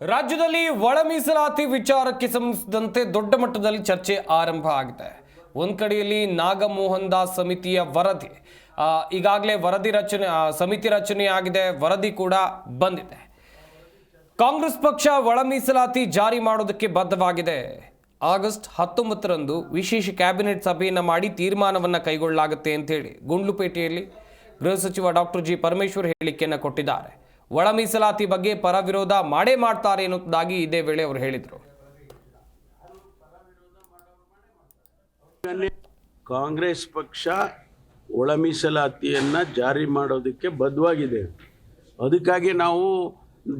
ರಾಜ್ಯದಲ್ಲಿ ಒಳ ಮೀಸಲಾತಿ ವಿಚಾರಕ್ಕೆ ಸಂಬಂಧಿಸಿದಂತೆ ದೊಡ್ಡ ಮಟ್ಟದಲ್ಲಿ ಚರ್ಚೆ ಆರಂಭ ಆಗಿದೆ. ಒಂದ್ ಕಡೆಯಲ್ಲಿ ನಾಗಮೋಹನ್ ದಾಸ್ ಸಮಿತಿಯ ವರದಿ ಈಗಾಗಲೇ ವರದಿ ರಚನೆ ಸಮಿತಿ ರಚನೆ ಆಗಿದೆ, ವರದಿ ಕೂಡ ಬಂದಿದೆ. ಕಾಂಗ್ರೆಸ್ ಪಕ್ಷ ಒಳ ಮೀಸಲಾತಿ ಜಾರಿ ಮಾಡೋದಕ್ಕೆ ಬದ್ಧವಾಗಿದೆ. ಆಗಸ್ಟ್ ಹತ್ತೊಂಬತ್ತರಂದು ವಿಶೇಷ ಕ್ಯಾಬಿನೆಟ್ ಸಭೆಯನ್ನು ಮಾಡಿ ತೀರ್ಮಾನವನ್ನು ಕೈಗೊಳ್ಳಲಾಗುತ್ತೆ ಅಂತೇಳಿ ಗುಂಡ್ಲುಪೇಟೆಯಲ್ಲಿ ಗೃಹ ಸಚಿವ ಡಾಕ್ಟರ್ ಜಿ ಪರಮೇಶ್ವರ್ ಹೇಳಿಕೆಯನ್ನು ಕೊಟ್ಟಿದ್ದಾರೆ. ಒಳ ಮೀಸಲಾತಿ ಬಗ್ಗೆ ಪರ ವಿರೋಧ ಮಾಡೇ ಮಾಡ್ತಾರೆ ಎನ್ನುವುದಾಗಿ ಇದೇ ವೇಳೆ ಅವರು ಹೇಳಿದರು. ಕಾಂಗ್ರೆಸ್ ಪಕ್ಷ ಒಳ ಮೀಸಲಾತಿಯನ್ನು ಜಾರಿ ಮಾಡೋದಕ್ಕೆ ಬದ್ಧವಾಗಿದೆ. ಅದಕ್ಕಾಗಿ ನಾವು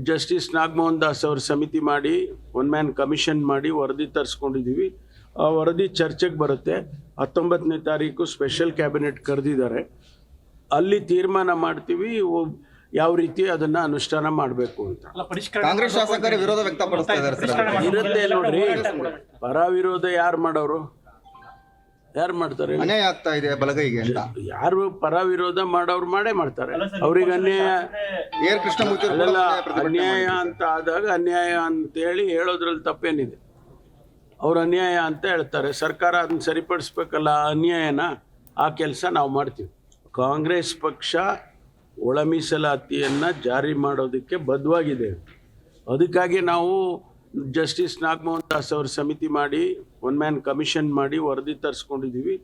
ಜಸ್ಟಿಸ್ ನಾಗಮೋಹನ್ ದಾಸ್ ಅವ್ರ ಸಮಿತಿ ಮಾಡಿ, ಒನ್ ಮ್ಯಾನ್ ಕಮಿಷನ್ ಮಾಡಿ ವರದಿ ತರಿಸ್ಕೊಂಡಿದ್ದೀವಿ ಆ ವರದಿ ಚರ್ಚೆಗೆ ಬರುತ್ತೆ. ಹತ್ತೊಂಬತ್ತನೇ ತಾರೀಕು ಸ್ಪೆಷಲ್ ಕ್ಯಾಬಿನೆಟ್ ಕರೆದಿದ್ದಾರೆ. ಅಲ್ಲಿ ತೀರ್ಮಾನ ಮಾಡ್ತೀವಿ. ಯಾವ ರೀತಿ ಅದನ್ನ ಅನುಷ್ಠಾನ ಮಾಡಬೇಕು ಅಂತ. ಕಾಂಗ್ರೆಸ್ ಶಾಸಕರು ವಿರೋಧ ವ್ಯಕ್ತಪಡಿಸ್ತಾ ಇದ್ದಾರೆ ಸರ್. ಇರುತ್ತೆ ನೋಡ್ರಿ. ಪರ ವಿರೋಧ ಯಾರು ಮಾಡೋರು? ಯಾರು ಮಾಡ್ತಾರೆ ಅನ್ಯಾಯ ಆಗ್ತಾ ಇದೆ ಬಲಗೈಗೆ ಅಂತ. ಯಾರು ಪರ ವಿರೋಧ ಮಾಡೋರು ಮಾಡೇ ಮಾಡ್ತಾರೆ. ಅವ್ರಿಗೆ ಅನ್ಯಾಯ ಏರ್ ಕೃಷ್ಣಮೂರ್ತಿ ಅವರು ಕೂಡ ಪ್ರತಿಭಟನೆ ಅನ್ಯಾಯ ಅಂತ ಆದಾಗ ಅನ್ಯಾಯ ಅಂತೇಳಿ ಹೇಳೋದ್ರಲ್ಲಿ ತಪ್ಪೇನಿದೆ. ಅವ್ರು ಅನ್ಯಾಯ ಅಂತ ಹೇಳ್ತಾರೆ. ಸರ್ಕಾರ ಅದನ್ನ ಸರಿಪಡಿಸ್ಬೇಕಲ್ಲ ಅನ್ಯಾಯನ ಆ ಕೆಲಸ ನಾವು ಮಾಡ್ತೀವಿ. ಕಾಂಗ್ರೆಸ್ ಪಕ್ಷ ಒಳ ಮೀಸಲಾತಿಯನ್ನು ಜಾರಿ ಮಾಡೋದಕ್ಕೆ ಬದ್ಧವಾಗಿದೆ. ಅದಕ್ಕಾಗಿ ನಾವು ಜಸ್ಟಿಸ್ ನಾಗಮೋಹನ್ ದಾಸ್ ಅವ್ರ ಸಮಿತಿ ಮಾಡಿ, ಒನ್ ಮ್ಯಾನ್ ಕಮಿಷನ್ ಮಾಡಿ ವರದಿ ತರಿಸ್ಕೊಂಡಿದ್ದೀವಿ